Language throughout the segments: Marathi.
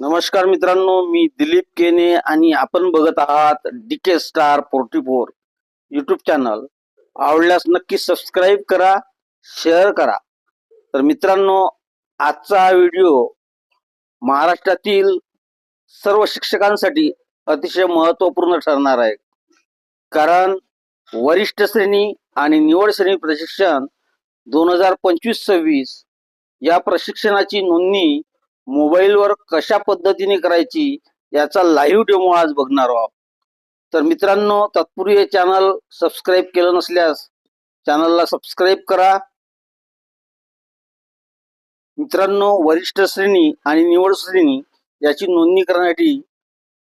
नमस्कार मित्रांनो मी दिलीप केने आणि आपण बघत आहात D K star forty four YouTube channel आवडल्यास नक्की सबस्क्राईब करा शेअर करा. तर मित्रांनो आजचा व्हिडिओ महाराष्ट्रातील सर्व शिक्षकांसाठी अतिशय महत्त्वपूर्ण ठरणार आहे. कारण वरिष्ठ श्रेणी आणि निवड श्रेणी प्रशिक्षण दोन हजार पंचवीस सव्वीस या प्रशिक्षणाची नोंदणी मोबाईलवर कशा पद्धतीने करायची याचा लाईव्ह डेमो आज बघणार आहोत. तर मित्रांनो तत्पूर्वी हे चॅनल सबस्क्राईब केलं नसल्यास चॅनलला सबस्क्राईब करा. मित्रांनो वरिष्ठ श्रेणी आणि निवड श्रेणी याची नोंदणी करण्यासाठी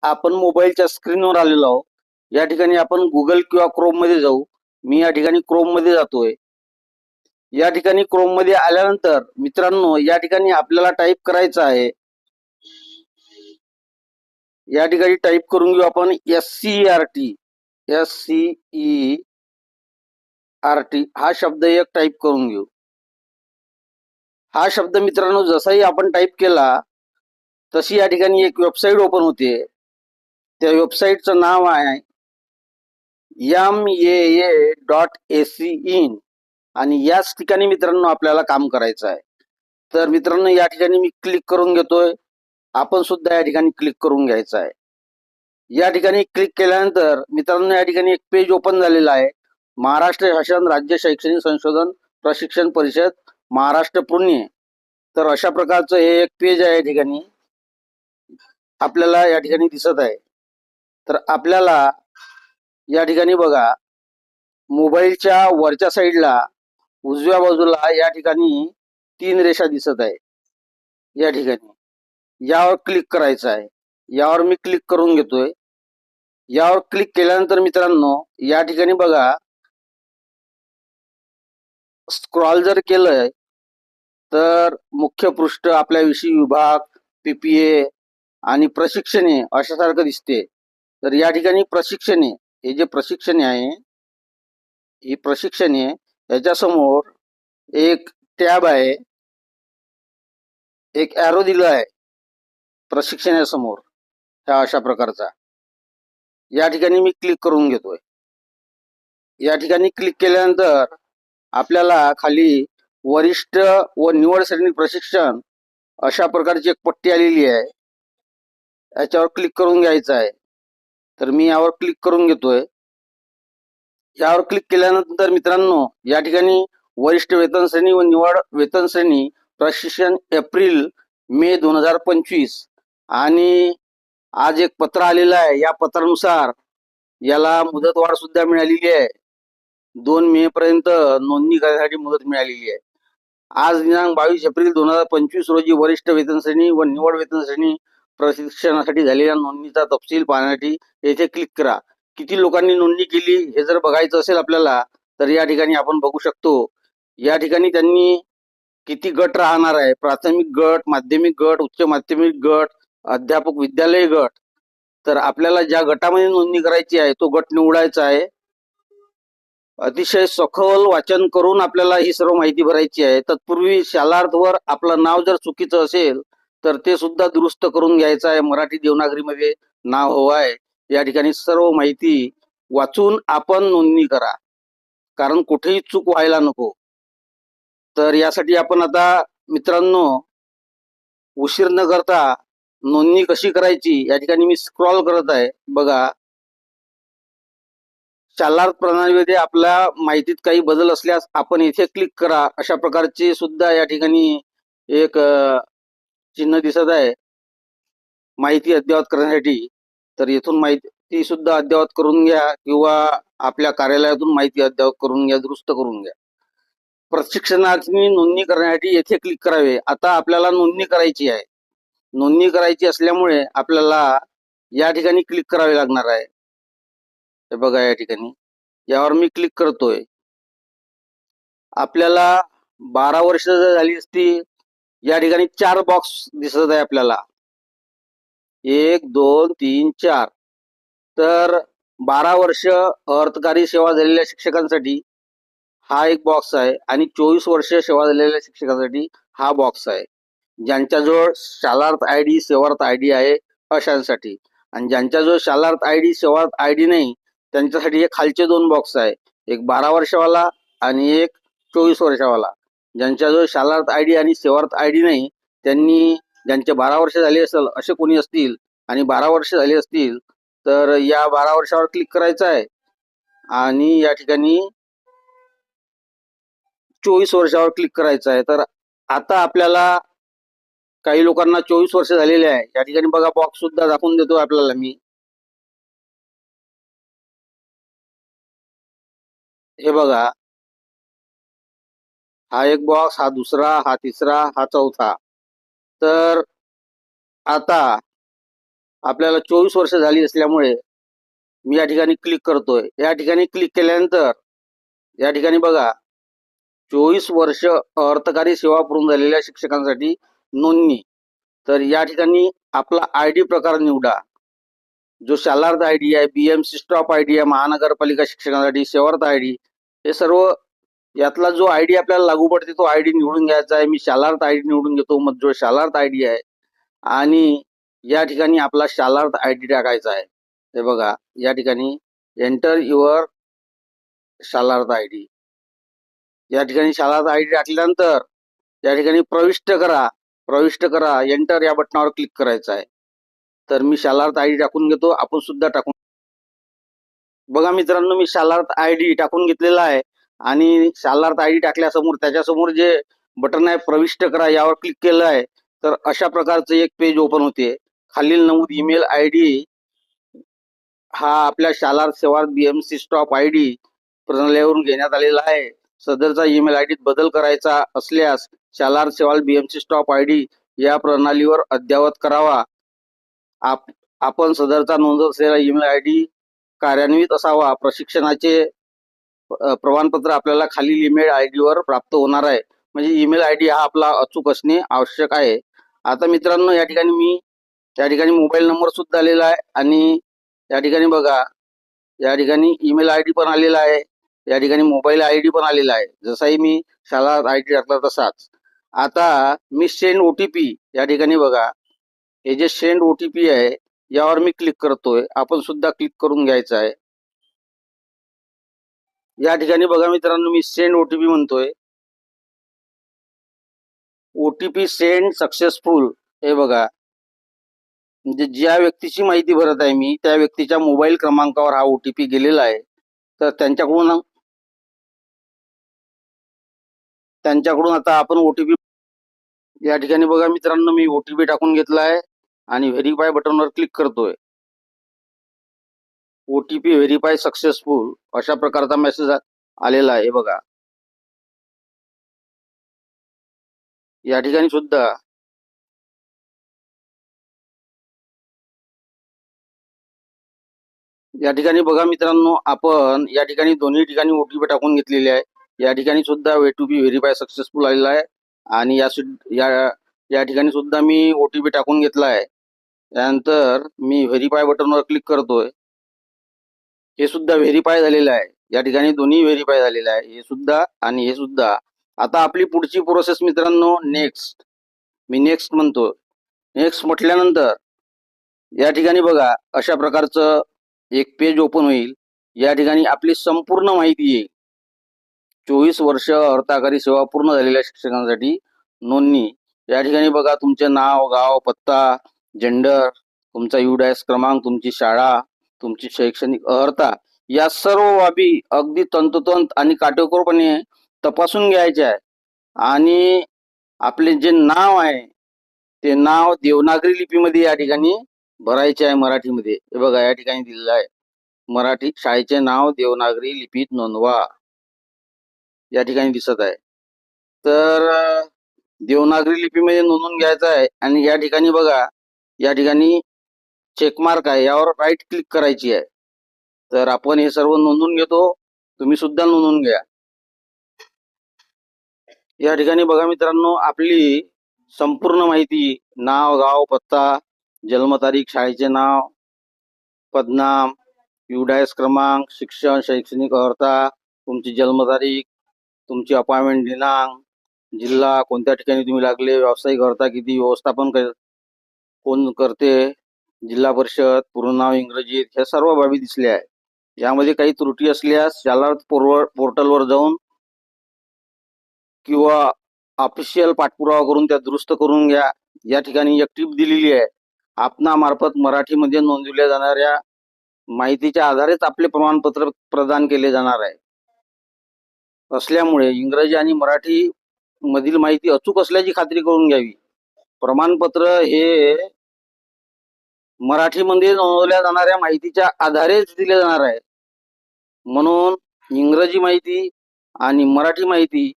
आपण मोबाईलच्या स्क्रीनवर आलेलो आहोत. या ठिकाणी आपण गुगल किंवा क्रोममध्ये जाऊ. मी या ठिकाणी क्रोममध्ये जातोय. या ठिकाणी क्रोममध्ये आल्यानंतर मित्रांनो या ठिकाणी आपल्याला टाईप करायचं आहे. या ठिकाणी टाईप करून घेऊ आपण S C R T S C E R T हा शब्द एक टाईप करून घेऊ. हा शब्द मित्रांनो जसाही आपण टाईप केला तशी या ठिकाणी एक वेबसाईट ओपन होते. त्या वेबसाईटचं नाव आहे M A dot A C in आणि याच ठिकाणी मित्रांनो आपल्याला काम करायचं आहे. तर मित्रांनो या ठिकाणी मी क्लिक करून घेतोय. आपण सुद्धा या ठिकाणी क्लिक करून घ्यायचं आहे. या ठिकाणी क्लिक केल्यानंतर मित्रांनो या ठिकाणी एक पेज ओपन झालेला आहे. महाराष्ट्र शासन राज्य शैक्षणिक संशोधन प्रशिक्षण परिषद महाराष्ट्र पुणे. तर अशा प्रकारचं हे एक पेज आहे या ठिकाणी. आपल्याला या ठिकाणी दिसत आहे. तर आपल्याला या ठिकाणी बघा मोबाईलच्या वरच्या साईडला उजव्या बाजूला या ठिकाणी तीन रेषा दिसत आहे. या ठिकाणी. यावर क्लिक करायचं आहे. यावर मी क्लिक करून घेतोय. यावर क्लिक केल्यानंतर मित्रांनो या ठिकाणी बघा. स्क्रॉल जर केलंय तर मुख्य पृष्ठ आपल्याविषयी विभाग पीपीए आणि प्रशिक्षणे अशासारखं दिसते. तर या ठिकाणी प्रशिक्षणे हे जे प्रशिक्षणे आहे ही प्रशिक्षणे याच्यासमोर एक टॅब आहे. एक ॲरो दिला आहे प्रशिक्षणासमोर ह्या अशा प्रकारचा. या ठिकाणी मी क्लिक करून घेतोय. या ठिकाणी क्लिक केल्यानंतर आपल्याला खाली वरिष्ठ व निवड श्रेणी प्रशिक्षण अशा प्रकारची एक पट्टी आलेली आहे. याच्यावर क्लिक करून घ्यायचं आहे. तर मी यावर क्लिक करून घेतोय. यावर क्लिक केल्यानंतर मित्रांनो या ठिकाणी वरिष्ठ वेतन श्रेणी व निवड वेतन श्रेणी प्रशिक्षण एप्रिल मे दोन हजार पंचवीस. आणि आज एक पत्र आलेलं आहे. या पत्रानुसार याला मुदतवाढ सुद्धा मिळालेली आहे. दोन मे पर्यंत नोंदणी करण्यासाठी मुदत मिळालेली आहे. आज दिनांक बावीस एप्रिल दोन हजार पंचवीस रोजी वरिष्ठ वेतन श्रेणी व निवड वेतन श्रेणी प्रशिक्षणासाठी झालेल्या नोंदणीचा तपशील पाहण्यासाठी येथे क्लिक करा. किती लोकांनी नोंदणी केली हे जर बघायचं असेल आपल्याला तर या ठिकाणी आपण बघू शकतो या ठिकाणी त्यांनी किती गट राहणार आहे. प्राथमिक गट माध्यमिक गट उच्च माध्यमिक गट अध्यापक विद्यालय गट. तर आपल्याला ज्या गटामध्ये नोंदणी करायची आहे तो गट निवडायचा आहे. अतिशय सखोल वाचन करून आपल्याला ही सर्व माहिती भरायची आहे. तत्पूर्वी शालार्थवर आपलं नाव जर चुकीचं असेल तर ते सुद्धा दुरुस्त करून घ्यायचं आहे. मराठी देवनागरीमध्ये नाव हवं आहे. या ठिकाणी सर्व माहिती वाचून आपण नोंदणी करा. कारण कुठेही चूक व्हायला नको. तर यासाठी आपण आता मित्रांनो उशीर न करता नोंदणी कशी करायची या ठिकाणी मी स्क्रॉल करत आहे. बघा. शालार्थ प्रणालीमध्ये आपल्या माहितीत काही बदल असल्यास आपण इथे क्लिक करा. अशा प्रकारचे सुद्धा या ठिकाणी एक चिन्ह दिसत आहे. माहिती अद्ययावत करण्यासाठी. तर येथून माहिती सुद्धा अद्ययावत करून घ्या किंवा आपल्या कार्यालयातून माहिती अद्ययावत करून घ्या दुरुस्त करून घ्या. प्रशिक्षणाची नोंदणी करण्यासाठी येथे क्लिक करावे. आता आपल्याला नोंदणी करायची आहे. नोंदणी करायची असल्यामुळे आपल्याला या ठिकाणी क्लिक करावे लागणार आहे. हे बघा या ठिकाणी. यावर मी क्लिक करतोय. आपल्याला बारा वर्ष जर झाली असती या ठिकाणी चार बॉक्स दिसत आहे आपल्याला. एक दोन तीन चार. तर बारा वर्ष अर्थकारी सेवा झालेल्या शिक्षकांसाठी हा एक बॉक्स आहे आणि चोवीस वर्ष सेवा झालेल्या शिक्षकांसाठी हा बॉक्स आहे. ज्यांच्याजवळ Shalarth I D Sevarth I D आहे अशांसाठी. आणि ज्यांच्याजवळ Shalarth I D Sevarth I D नाही त्यांच्यासाठी हे खालचे दोन बॉक्स आहे. एक बारा वर्षावाला आणि एक चोवीस वर्षावाला. ज्यांच्याजवळ शालार्थ आय डी आणि सेवार्थ आय डी नाही त्यांनी ज्यांचे बारा वर्ष झाली असेल असे कोणी असतील आणि बारा वर्ष झाली असतील तर या बारा वर्षावर क्लिक करायचं आहे. आणि या ठिकाणी चोवीस वर्षावर क्लिक करायचं आहे. तर आता आपल्याला काही लोकांना चोवीस वर्ष झालेले आहे. या ठिकाणी बघा बॉक्स सुद्धा दाखवून देतो आपल्याला मी. हे बघा. हा एक बॉक्स हा दुसरा हा तिसरा हा चौथा. तर आता आपल्याला चोवीस वर्ष झाली असल्यामुळे मी या ठिकाणी क्लिक करतोय. या ठिकाणी क्लिक केल्यानंतर या ठिकाणी बघा चोवीस वर्ष अर्थकारी सेवा पुरून झालेल्या शिक्षकांसाठी नोंदणी. तर या ठिकाणी आपला आय डी प्रकार निवडा. जो शालार्थ आय डी आहे B M C stop I D आहे महानगरपालिका शिक्षकांसाठी सेवार्थ आय डी हे सर्व यातला जो आयडी आपल्याला लागू पडते तो आयडी निवडून घ्यायचा आहे. मी शालार्थ आयडी निवडून घेतो मग जो शालार्थ आयडी आहे. आणि या ठिकाणी आपला शालार्थ आयडी टाकायचा आहे. हे बघा या ठिकाणी एंटर युअर शालार्थ आयडी. या ठिकाणी शालार्थ आयडी टाकल्यानंतर या ठिकाणी प्रविष्ट करा. प्रविष्ट करा एंटर या बटनावर क्लिक करायचं आहे. तर मी शालार्थ आयडी टाकून घेतो आपण सुद्धा टाकून बघा मित्रांनो मी शालार्थ आयडी टाकून घेतलेला आहे. आणि शालार्थ आय डी टाकल्यासमोर त्याच्यासमोर जे बटन आहे प्रविष्ट करा यावर क्लिक केलं आहे तर अशा प्रकारचं एक पेज ओपन होते. खालील नमूद ईमेल आय डी हा आपल्या शालार्थ सेवा बीएमसी स्टॉप आय डी प्रणालीवरून घेण्यात आलेला आहे. सदरचा ईमेल आय डीत बदल करायचा असल्यास शालार्थ सेवाल बीएमसी स्टॉप आय डी या प्रणालीवर अद्ययावत करावा. आप आपण सदरचा नोंद असलेला ईमेल आय डी कार्यान्वित असावा. प्रशिक्षणाचे प्रमाणपत्र आपल्याला खालील ईमेल आय वर प्राप्त होणार आहे. म्हणजे ईमेल आय डी हा आपला अचूक असणे आवश्यक आहे. आता मित्रांनो या ठिकाणी मी त्या ठिकाणी मोबाईल नंबर सुद्धा आलेला आहे आणि या ठिकाणी बघा या ठिकाणी ईमेल आय डी पण आलेला आहे. या ठिकाणी मोबाईल आय डी पण आलेला आहे. जसाही मी शाळा आय डी टाकला तसाच. आता मी सेंड ओ टी पी या ठिकाणी बघा. हे जे सेंड ओ टी पी आहे यावर मी क्लिक करतोय. आपण सुद्धा क्लिक करून घ्यायचं आहे. या ठिकाणी बघा मित्रांनो मी सेंड ओटीपी म्हणतोय. ओटीपी सेंड सक्सेसफुल हे बघा. म्हणजे ज्या व्यक्तीची माहिती भरत आहे मी त्या व्यक्तीच्या मोबाईल क्रमांकावर हा ओटीपी गेलेला आहे. तर त्यांच्याकडून त्यांच्याकडून आता आपण ओटीपी या ठिकाणी बघा मित्रांनो मी ओटीपी टाकून घेतला आहे आणि व्हेरीफाय बटनवर क्लिक करतोय. ओटीपी व्हेरीफाय सक्सेसफुल अशा प्रकारचा मेसेज आलेला आहे बघा. या ठिकाणी सुद्धा या ठिकाणी बघा मित्रांनो आपण या ठिकाणी दोन्ही ठिकाणी ओटीपी टाकून घेतलेली आहे. या ठिकाणी सुद्धा way to be verify successful आलेला आहे. आणि या या या ठिकाणी सुद्धा मी ओटीपी टाकून घेतला आहे. त्यानंतर मी व्हेरीफाय बटनवर क्लिक करतोय. हे सुद्धा व्हेरीफाय झालेलं आहे. या ठिकाणी दोन्ही व्हेरीफाय झालेलं आहे. हे सुद्धा आणि हे सुद्धा. आता आपली पुढची प्रोसेस मित्रांनो नेक्स्ट मी नेक्स्ट म्हणतो. नेक्स्ट म्हटल्यानंतर या ठिकाणी बघा अशा प्रकारचं एक पेज ओपन होईल. या ठिकाणी आपली संपूर्ण माहिती येईल. चोवीस वर्ष अर्थाकारी सेवा पूर्ण झालेल्या शिक्षकांसाठी नोंदणी. या ठिकाणी बघा तुमचे नाव गाव पत्ता जेंडर तुमचा युडायस क्रमांक तुमची शाळा तुमची शैक्षणिक अर्हता या सर्व बाबी अगदी तंतोतंत आणि काटेकोरपणे तपासून घ्यायचे आहे आणि आपले जे नाव आहे ते नाव देवनागरी लिपीमध्ये या ठिकाणी भरायचे आहे मराठीमध्ये. हे बघा या ठिकाणी दिलेलं आहे. मराठी शाळेचे नाव देवनागरी लिपीत नोंदवा. या ठिकाणी दिसत आहे. तर देवनागरी लिपीमध्ये नोंदवून घ्यायचं आहे. आणि या ठिकाणी बघा या ठिकाणी चेकमार्क आहे यावर राईट क्लिक करायची आहे. तर आपण हे सर्व नोंदवून घेतो. तुम्ही सुद्धा नोंदवून घ्या. या ठिकाणी बघा मित्रांनो आपली संपूर्ण माहिती नाव गाव पत्ता जन्मतारीख शाळेचे नाव पदनाम युडायस क्रमांक शिक्षण शैक्षणिक अर्हता तुमची जन्मतारीख तुमची अपॉइंटमेंट दिनांक जिल्हा कोणत्या ठिकाणी तुम्ही लागले व्यावसायिक करता किती व्यवस्थापन कर- कोण करते जिल्हा परिषद पूर्ण नाव इंग्रजीत ह्या सर्व बाबी दिसल्या आहे यामध्ये काही त्रुटी असल्यास शाला पोर्टलवर जाऊन किंवा ऑफिशियल पाठपुरावा करून त्या दुरुस्त करून घ्या. या ठिकाणी एक टीप दिलेली आहे. आपणामार्फत मराठीमध्ये नोंदविल्या जाणाऱ्या माहितीच्या आधारेच आपले प्रमाणपत्र प्रदान केले जाणार आहे. असल्यामुळे इंग्रजी आणि मराठी मधील माहिती अचूक असल्याची खात्री करून घ्यावी. प्रमाणपत्र हे मराठीमध्ये नोंदवल्या जाणाऱ्या माहितीच्या आधारेच दिले जाणार आहे. म्हणून इंग्रजी माहिती आणि मराठी माहिती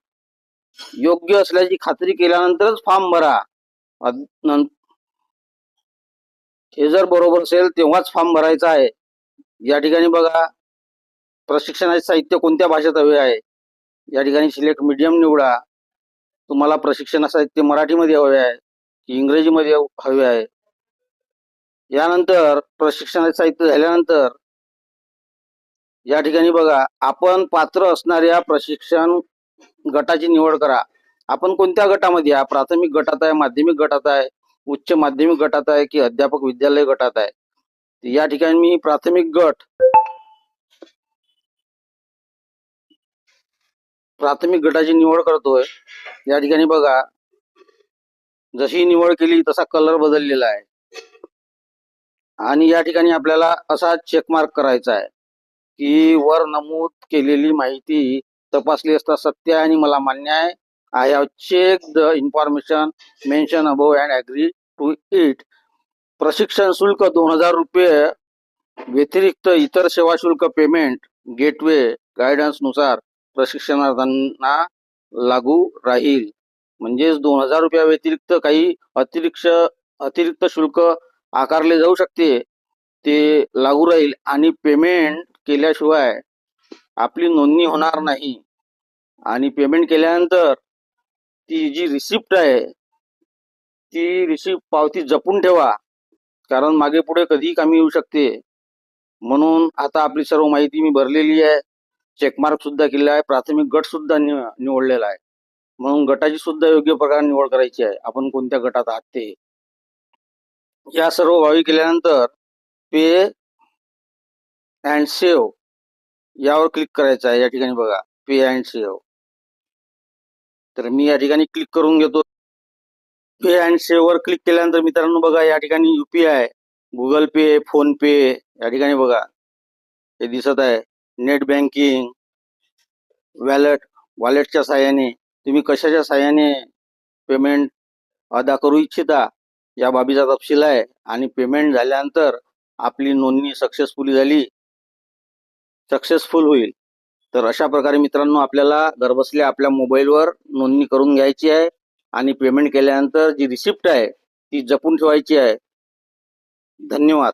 योग्य असल्याची खात्री केल्यानंतरच फॉर्म भरा. हे जर बरोबर असेल तेव्हाच फॉर्म भरायचा आहे. या ठिकाणी बघा प्रशिक्षणाचे साहित्य कोणत्या भाषेत हवे आहे? या ठिकाणी सिलेक्ट मीडियम निवडा. तुम्हाला प्रशिक्षण साहित्य मराठीमध्ये हवे आहे की इंग्रजीमध्ये हवे आहे? यानंतर प्रशिक्षणाचे साहित्य झाल्यानंतर या ठिकाणी बघा आपण पात्र असणाऱ्या प्रशिक्षण गटाची निवड करा. आपण कोणत्या गटामध्ये आहे? प्राथमिक गटात आहे माध्यमिक गटात आहे उच्च माध्यमिक गटात आहे की अध्यापक विद्यालय गटात आहे? या ठिकाणी मी प्राथमिक गट प्राथमिक गटाची निवड करतोय. या ठिकाणी बघा जशी निवड केली तसा कलर बदललेला आहे. आणि या ठिकाणी आपल्याला असा चेक मार्क करायचा आहे की वर नमूद केलेली माहिती तपासली असता सत्य आहे आणि मला मान्य आहे. I have check the information mention above and agree to it प्रशिक्षण शुल्क दोन हजार रुपये व्यतिरिक्त इतर सेवा शुल्क पेमेंट गेटवे गायडन्सनुसार प्रशिक्षणार्थ्यांना लागू राहील. म्हणजेच दोन हजार रुपया व्यतिरिक्त काही अतिरिक्त अतिरिक्त शुल्क आकारले जाऊ शकते. ते लागू राहील आणि पेमेंट केल्याशिवाय आपली नोंदणी होणार नाही. आणि पेमेंट केल्यानंतर ती जी रिसिप्ट आहे ती रिसिप्ट पावती जपून ठेवा. कारण मागे पुढे कधीही कामी येऊ शकते. म्हणून आता आपली सर्व माहिती मी भरलेली आहे. चेकमार्क सुद्धा केलेला आहे. प्राथमिक गट सुद्धा निव- निवडलेला आहे. म्हणून गटाची सुद्धा योग्य प्रकारे निवड करायची आहे. आपण कोणत्या गटात आहात ते या सर्व बाबी केल्यानंतर पे अँड सेव्ह यावर क्लिक करायचं आहे या ठिकाणी बघा. Pay and save. तर मी या ठिकाणी क्लिक करून घेतो. पे अँड सेव्ह वर क्लिक केल्यानंतर मित्रांनो बघा या ठिकाणी UPI Google Pay PhonePe या ठिकाणी बघा. हे दिसत आहे. नेट बँकिंग वॅलेट वॉलेटच्या साह्याने तुम्ही कशाच्या साह्याने पेमेंट अदा करू इच्छिता? या बाबीचा तपशील आहे आणि पेमेंट झाल्यानंतर आपली नोंदणी सक्सेसफुली झाली सक्सेसफुल होईल. तर अशा प्रकारे मित्रांनो आपल्याला घरबसल्या आपल्या मोबाईलवर नोंदणी करून घ्यायची आहे आणि पेमेंट केल्यानंतर जी रिसिप्ट आहे ती जपून ठेवायची आहे. धन्यवाद.